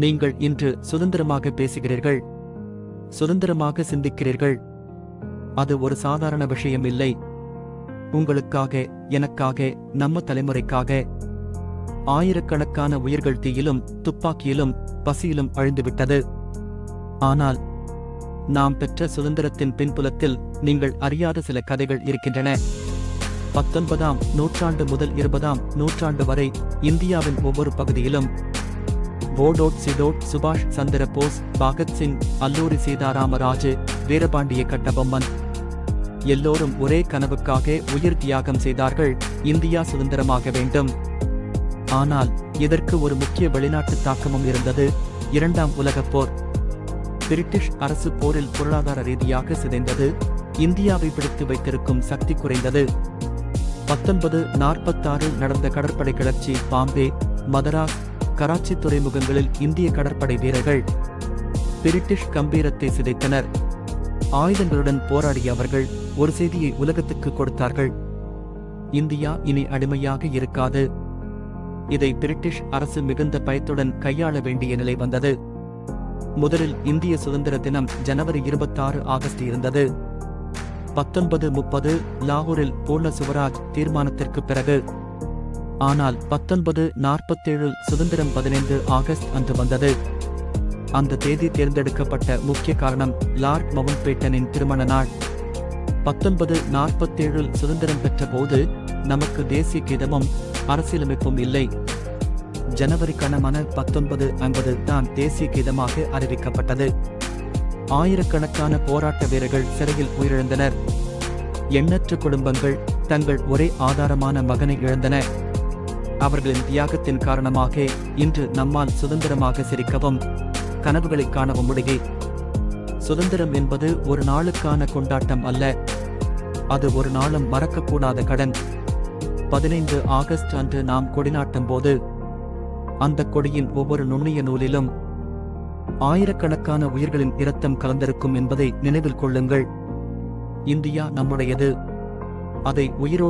நீங்கள் இன்று சுதந்திரமாக பேசுகிறீர்கள். சுதந்திரமாக சிந்திக்கிறீர்கள். அது ஒரு சாதாரண விஷயம் இல்லை. உங்களுக்காக எனக்காக நம்ம தலைமுறைக்காக. ஆயிரக்கணக்கான உயிர்கள் தீயிலும் துப்பாக்கியிலும் பசியிலும் அழிந்துவிட்டது. ஆனால் நாம் பெற்ற சுதந்திரத்தின் பின்புலத்தில் நீங்கள் அறியாத சில கதைகள் இருக்கின்றன. பத்தொன்பதாம் நூற்றாண்டு முதல் இருபதாம் நூற்றாண்டு வரை இந்தியாவின் ஒவ்வொரு பகுதியிலும் போடோட் சிதோட் சுபாஷ் சந்திர போஸ் பகத்சிங் அல்லூரி சீதாராமராஜு வீரபாண்டிய கட்டபொம்மன் எல்லோரும் ஒரே கனவுக்காக உயிர் தியாகம் செய்தார்கள். இந்தியா சுதந்திரமாக வேண்டும். ஆனால் இதற்கு ஒரு முக்கிய வெளிநாட்டு தாக்கமும் இருந்தது. இரண்டாம் உலகப் போர். பிரிட்டிஷ் அரசு போரில் பொருளாதார ரீதியாக சிதைந்தது. இந்தியாவை பிடித்து வைத்திருக்கும் சக்தி குறைந்தது. பத்தொன்பது நாற்பத்தாறில் நடந்த கடற்படை கிளர்ச்சி பாம்பே மதராஸ் கராச்சி துறைமுகங்களில் இந்திய கடற்படை வீரர்கள் பிரிட்டிஷ் கம்பீரத்தை சிதைத்தனர். ஆயுதங்களுடன் போராடிய அவர்கள் ஒரு செய்தியை உலகத்துக்கு கொடுத்தார்கள். இந்தியா இனி அடிமையாக இருக்காது. இதை பிரிட்டிஷ் அரசு மிகுந்த பயத்துடன் கையாள வேண்டிய நிலை வந்தது. முதலில் இந்திய சுதந்திர தினம் ஜனவரி இருபத்தாறு ஆகஸ்ட் இருந்தது. பத்தொன்பது முப்பது லாகூரில் பூர்ண சுவராஜ் தீர்மானத்திற்கு பிறகு ஆனால் பத்தொன்பது நாற்பத்தேழு சுதந்திரம் பதினைந்து ஆகஸ்ட் அன்று வந்தது. அந்த தேதி தேர்ந்தெடுக்கப்பட்ட முக்கிய காரணம் லார்ட் மவுண்ட் பேட்டனின் திருமண நாள். பத்தொன்பது நாற்பத்தேழில் சுதந்திரம் பெற்ற போது நமக்கு தேசிய கீதமும் அரசியலமைப்பும் இல்லை. ஜனவரி கணமான பத்தொன்பது ஐம்பது தான் தேசிய கீதமாக அறிவிக்கப்பட்டது. ஆயிரக்கணக்கான போராட்ட வீரர்கள் சிறையில் உயிரிழந்தனர். எண்ணற்ற குடும்பங்கள் தங்கள் ஒரே ஆதாரமான மகனை இழந்தன. அவர்களின் தியாகத்தின் காரணமாக இன்று நம்மால் சுதந்திரமாக சிரிக்கவும் கனவுகளை காணவும் முடியும் சுதந்திரம் என்பது ஒரு நாளுக்கான கொண்டாட்டம் அல்ல. அது ஒரு நாளும் மறக்கக்கூடாத கடன். பதினைந்து ஆகஸ்ட் அன்று நாம் கொடிநாட்டும் போது அந்த கொடியின் ஒவ்வொரு நுண்ணிய நூலிலும் ஆயிரக்கணக்கான உயிர்களின் இரத்தம் கலந்திருக்கும் என்பதை நினைவில் கொள்ளுங்கள். இந்தியா நம்முடையது. அதை உயிரோ